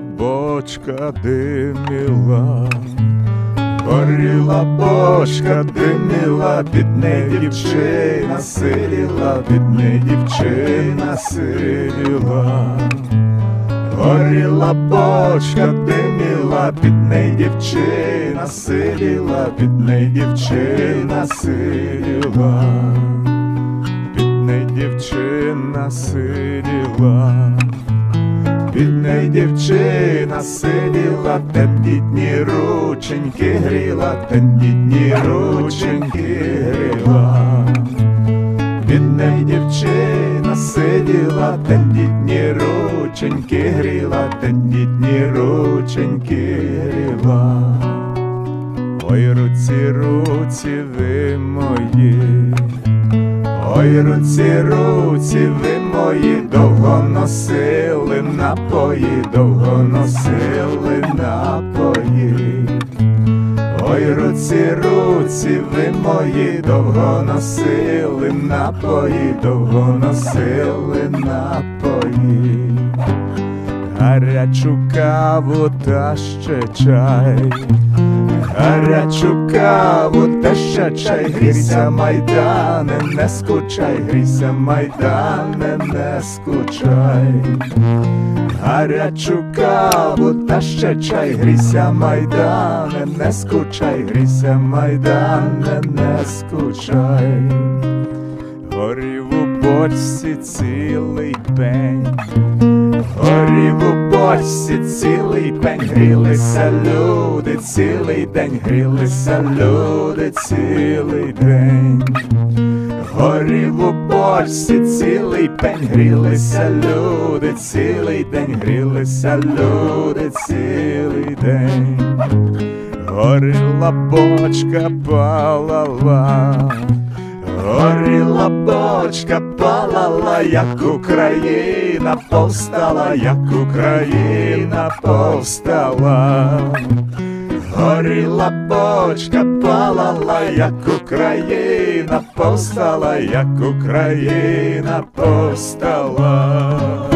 бочка диміла, горіла бочка диміла, під неї дівчина сиділа, під неї дівчина сиділа. Горіла бочка диміла, під неї дівчина сиділа, під неї дівчина сиділа, під неї дівчина сиділа, під дівчина сиділа, тендітні рученьки гріла, тендітні рученьки гріла. Від дівчина сиділа, тендітні рученьки гріла, тендітні рученьки гріла. Ой, руці, руці ви мої, ой, руці, руці ви мої, довго носили напої, довго носили напої. Ой, руці, руці, ви мої, довго носили напої, довго носили напої, гарячу каву та ще чай, гарячу каву та ще чай, грійся, майдане, не скучай, грійся, майдане, не скучай. Гарячу каву та ще чай, грійся, майдане, не скучай, грійся, майдане, не скучай. Горів у бочці цілий пень, горів цілий пень, грілися люди, цілий день, грілися люди, цілий день. Горів у бочці цілий пень, грілися люди, цілий день, грілися люди, цілий день. Горіла бочка палала, горіла бочка палала, як Україна повстала, як Україна повстала. Горіла бочка палала, як Україна повстала, як Україна повстала.